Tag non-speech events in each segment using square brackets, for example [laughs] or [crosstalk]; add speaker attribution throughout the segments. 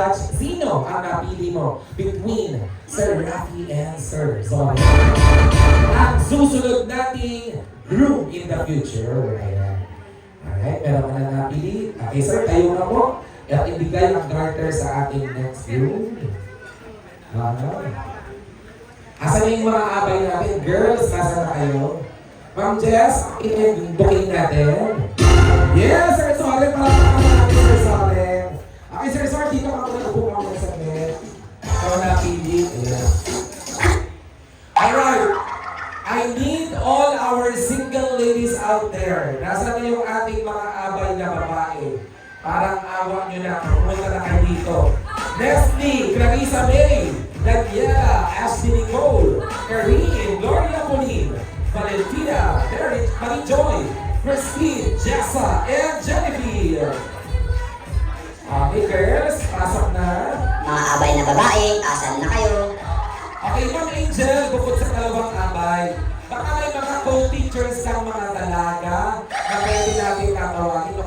Speaker 1: judge. Sino ang napili mo between Sir Rafi and Sir Sonny? Ang susunod nating group in the future. Ayan. Alright, meron ka na napili. Okay, sir, tayo na po. At ibigay ang garter sa ating next group. Ano? Asan na yung mga abay natin? Girls, nasa na kayo? Ma'am Jess, ito yung booking natin. Yes, Sir Soren, palakpakan Joy, Christine, Jessa, and Genevieve. Okay, girls, pasok na.
Speaker 2: Mga abay na babae, asan na kayo?
Speaker 1: Okay, Ma'am Angel, bukod sa dalawang abay, baka may mga co-teachers kang mga dalaga na pwede natin tatawagin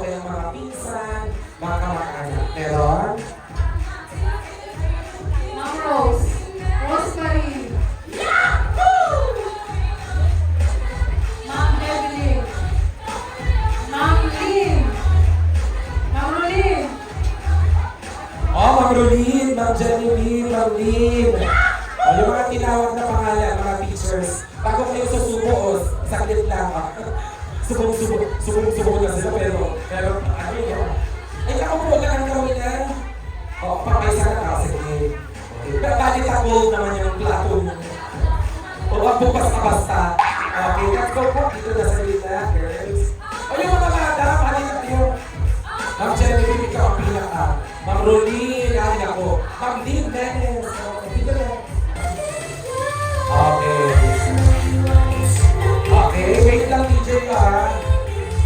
Speaker 1: O, wag po basta-basta. Okay, let's go po. Dito na sa gitna, girls. O, yung mga madam, halika kayo. Ma'am Genevieve, ikaw ang pinaka. Ma'am Rolene, ay ako. Ma'am Lynn Menes. Okay, dito na. Okay. Lang ka. ha?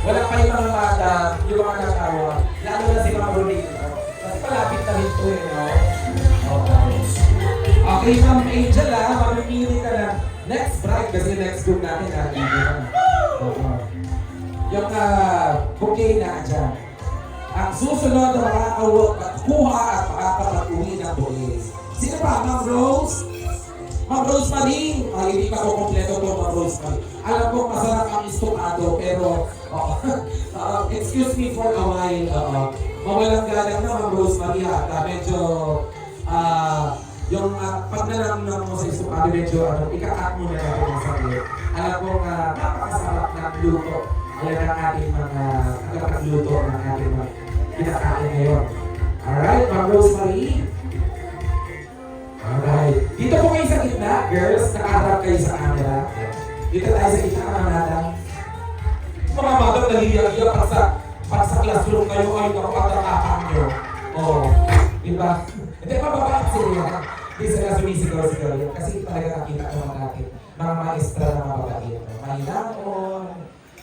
Speaker 1: Wala pa yung mga madam, yung mga natawa. Lalo na si Ma'am Rolene. Kasi palapit na rin po eh, no? Okay. Okay, Ma'am Angel ha, mamimili ka na. Next bride, kasi next group natin ha, dito na. Oo. Yung uh, bouquet na dyan. Ang susunod na makakakuha at makakapag-uwi ng bulis. Sino pa? Ma'am Rose? Ma'am Rose Marie? Ay, hindi pa ko kompleto to, Ma'am Rose Marie. Alam ko masarap ang istokado, pero oh, uh, [laughs] excuse me for a while. Uh, mawalang galang na, Ma'am Rose? Na medyo, ah, yung uh, pag naramdaman mo sa istokado, medyo ano, ika-cut mo na natin ang sakit. Alam ko nga, napakasarap ng luto. Ayan ang ating mga tagapagluto ng ating mga pinakain ngayon. Alright, Ma'am Rosemary. Alright. Dito po kayo sa gitna, girls. Nakaharap kayo sa camera. Dito tayo sa gitna, mga madam. Mga madam, naliyak-iyak pag sa, pag sa classroom kayo, ay nakapagkakapang nyo. Oo. Diba? Hindi, mababait sila yan. Hindi sila sumisigaw-sigaw yan. Kasi talaga nakita mga natin. Mga maestra na mababait. Mahinaon,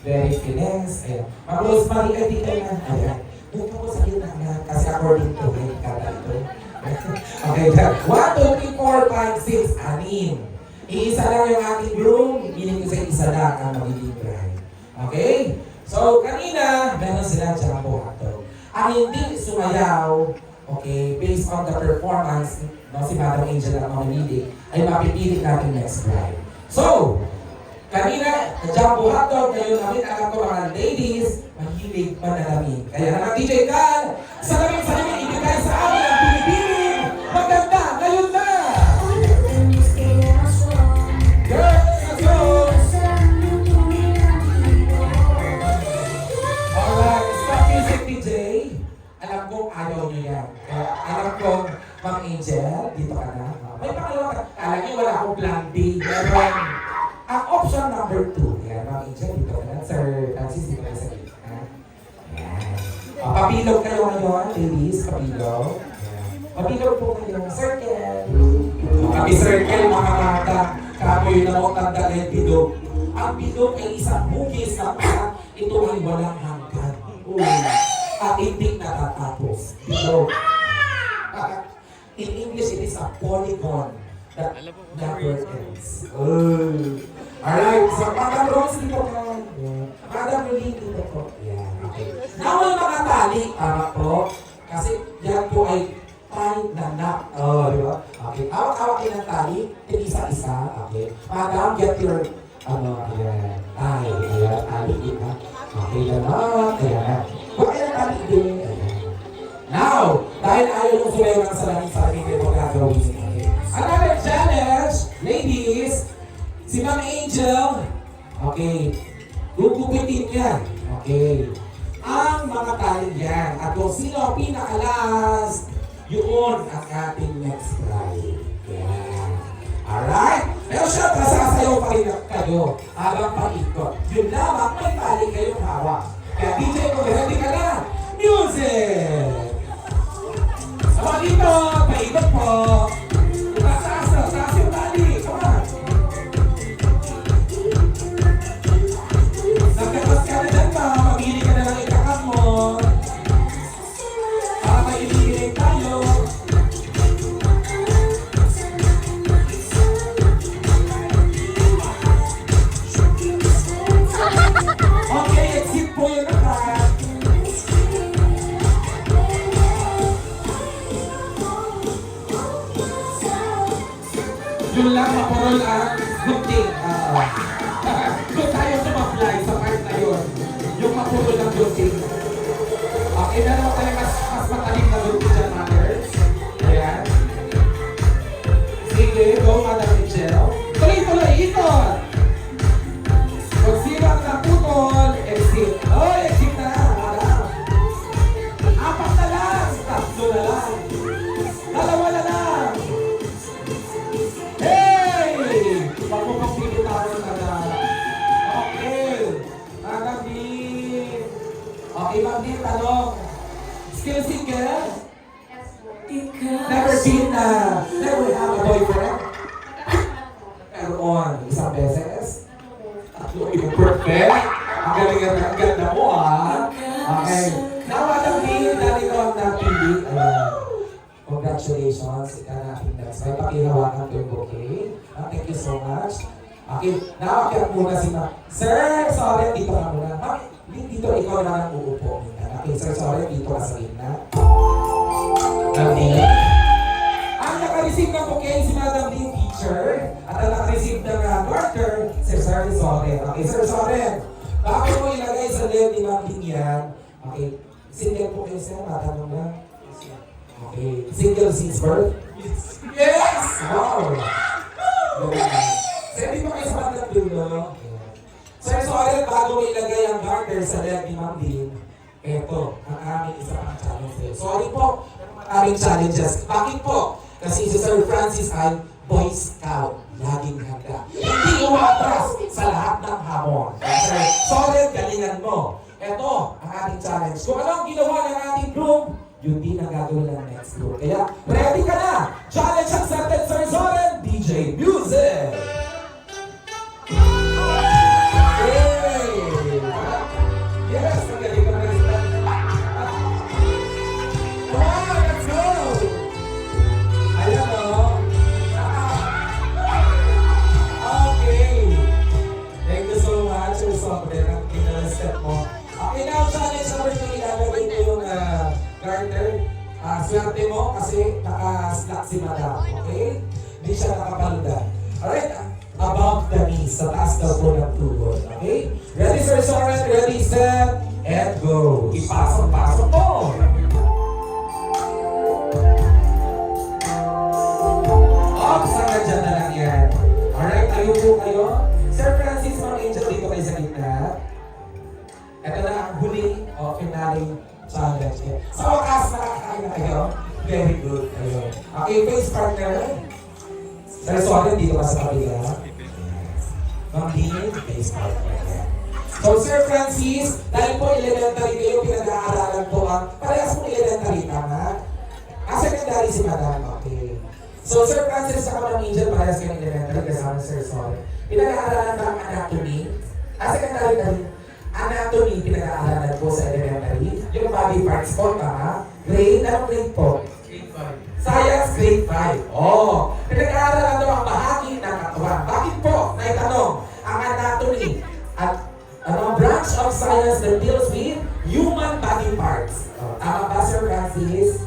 Speaker 1: very finesse. Ayan. Ma'am Rosemary, ay di kayo na. Ayan. Doon po sa gitna na. Kasi according to me, kata ito. okay, dyan. 1, 2, 3, 4, 5, 6, anim. Iisa lang yung ating room, meaning isa isa lang ang magiging bride. Okay? So, kanina, meron sila jumbo hotdog. Ang hindi sumayaw, okay, based on the performance, no, si Madam Angel ang mamimili, ay mapipili natin next bride. So, kanina, jumbo hotdog, ngayon namin, alam ko mga ladies, mahilig manalamin. Kaya naman, DJ Cal, salamin salamin ibigay sa amin Circle, mga mata, kamoy na mo tanda ng bilog. Ang bilog ay isang hugis na parang ito ay walang hanggan. Oo. At hindi natatapos. Bilog. [laughs] Ah, In English, it is a polygon that never ends. Oh. Alright, so Madam Rose dito ka. Yeah. Madam Lily dito ko. Yeah. Now may mga tali, tama po. Kasi yan po ay tied na na. Oh, di ba? Okay, awak-awak kayo ng tali, isa-isa. Okay. Madam, get your, ano, ayan. Ay, ayan, tali din ha. Okay, gano'n. Ayan. Huwag kayo ng tali din. Now, dahil ayaw yung sumayo ng salamin sa ating ito gagawin. Okay. Another challenge, ladies, si Ma'am Angel, okay, gugupitin yan. Okay. Ang mga talent yan. At kung sino ang pinakalas, yun ang ating next prize. Yan. Alright? Pero syempre, sasayaw pa rin kayo habang paikot. Good thing. Ah. Doon Congratulations, ika natin next. May pakihawakan ko yung bouquet. Ah, thank you so much. Okay, nakakit muna si Ma. Sir, sorry, dito ka muna. Ma'am, dito ikaw na ang uupo. Okay, sir, sorry, dito ka sa gitna. Okay. Ang naka-receive ng bouquet si Madam Lee, teacher. At ang naka-receive ng uh, garter, si Sir Soren. Okay, Sir Soren. Bago mo ilagay sa left ni Ma'am Lee yan, okay, single po kayo sir, matanong lang. Okay. Single since birth? Yes! Wow! Very nice. Sir, di ba kayo sa bandang dulo? Sir, sorry, bago mo ilagay ang garter sa leg ni Ma'am Dean, eto, ang aming isa pang challenge. Sorry po, aming challenges. Bakit po? Kasi si Sir Francis ay Boy Scout. Laging handa. Hindi umatras sa lahat ng hamon. Sir, sorry, galingan mo. Eto, ang ating challenge. Kung ano ang ginawa ng ating group, yun din ang gagawin ng next group. Kaya, ready ka na! Challenge accepted, Sir Soren! DJ Music! Yay! Yes, magaling ka na si Madam, okay. So, Sir Francis sa Madam Angel, parehas kayo elementary, kasama Sir Sol. Pinag-aaralan ba ang anatomy? Secondary ka rin. Anatomy, pinag-aaralan po sa elementary. Yung body parts po, tama? Grade, anong grade po? Science grade 5. Oh, pinag-aaralan daw ang bahagi ng katawan. Bakit po? Naitanong, ang anatomy at ano, branch of science that deals with human body parts. Oh, tama ba, Sir Francis?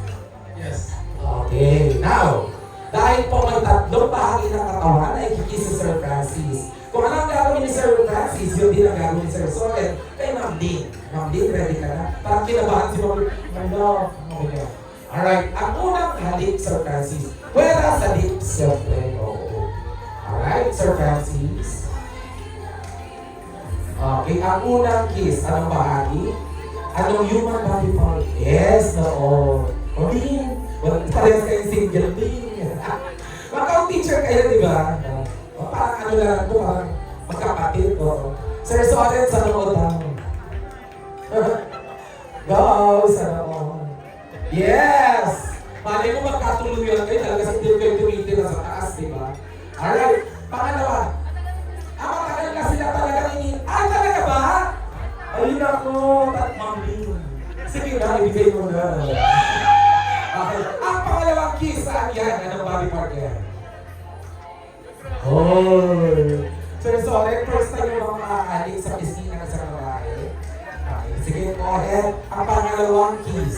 Speaker 1: Now, dahil po may tatlong bahagi ng katawan na ikikis si Sir Francis. Kung ano ang gagawin ni Sir Francis, yun din ang gagawin ni Sir Soren. Kay Ma'am Dean. Ma'am Dean, ready ka na? Parang kinabahan si Ma'am love. Okay. Alright, ang unang halik, Sir Francis. Wala sa lips, siyempre. Oo. Alright, Sir Francis. Okay, ang unang kiss, anong bahagi? Anong human body part? Yes, oo. O di, wala parehas kayong single din. Makaw teacher kayo, di ba? O, parang ano lang po, parang magkapatid. O. Sir Soren, sa nood lang. [laughs] Go, sa. Yes! Malay mo magkatuluyan kayo, talaga sa hindi kayo tumitira sa taas, di ba? Alright, pangalawa. Ang matagal na sila talaga ini. Ay, talaga ba? Ayun ako, tatmambing. Sige na, ibigay mo na. Saan yan? Anong body part yan? Oh. Sir, sorry, first time mo bang makakalik sa piscina isang babae? Okay, sige, go ahead. Ang pangalawang kiss.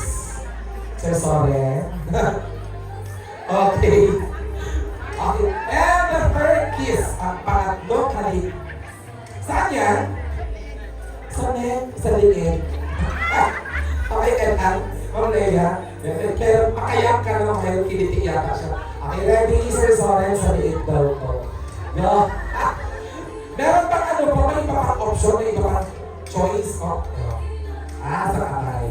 Speaker 1: Sir, sorry. [laughs] okay. Okay. And the third kiss, ang pangatlong halik. Saan yan? Sa net, sa liig. [laughs] okay, and ang, Leia, pero pakayak ka naman kayo, kiniti yata siya. Okay, ready, Sir Soren, sa liig daw ko. No? [laughs] Meron pang ano po, may iba option, may iba choice. Oh, ah, sa kamay.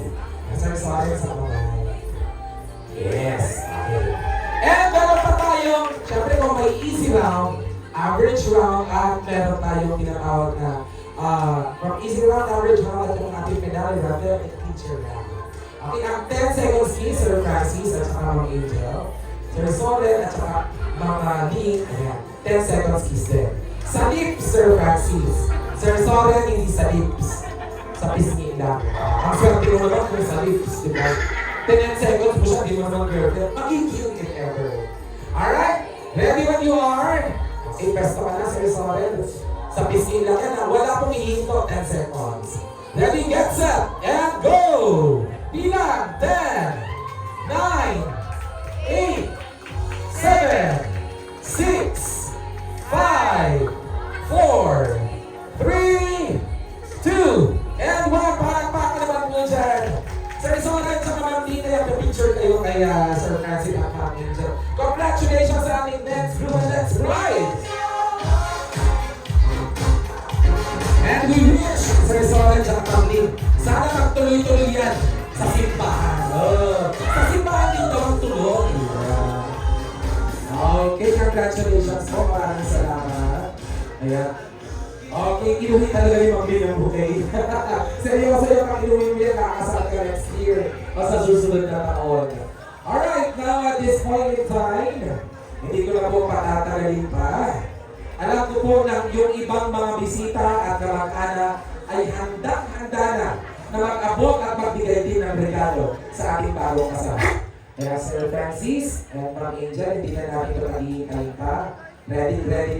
Speaker 1: Sir Soren, sa kamay. Yes, okay. And meron pa tayong, syempre kung may easy round, average round, at meron tayong tinatawag na uh, from easy round, average round, at yung ating medallion round, teacher round. Okay, ang 10 seconds key, Sir Francis, at saka Ma'am Angel. Sir Soren, at saka Mama Lee, ayan, 10 seconds kiss din. Sa lips, Sir Francis. Sir Soren, hindi sa lips. Sa pisngi lang. Ang swerte mo kung sa lips, di ba? 10 seconds mo siya, di mo naman girlfriend. Magiging if ever. Alright? Ready when you are? Okay, pesto ka na, Sir Soren. Sa pisngi lang yan, ah. wala pong hihinto, 10 seconds. Ready, get set, and go! Bilang, 10, 9, 8, 7, 6, 5, 4, 3, 2, and 1. Palakpak naman po dyan. Sir Soren, sa naman na yung picture kayo kay uh, Sir Nancy at Ayan. Okay, inuwi talaga yung mambili ng bouquet. [laughs] Seryoso yung pang inuwi mo yan, kakasal ka next year o sa susunod na taon. Alright, now at this point in time, hindi ko na po patatagalin pa. Alam ko po na yung ibang mga bisita at kamag-anak ay handang-handa na na mag-abot at magbigay din ng regalo sa ating bagong kasama. Kaya Sir Francis and Ma'am Angel, hindi na natin ito pag pa. Ready, ready na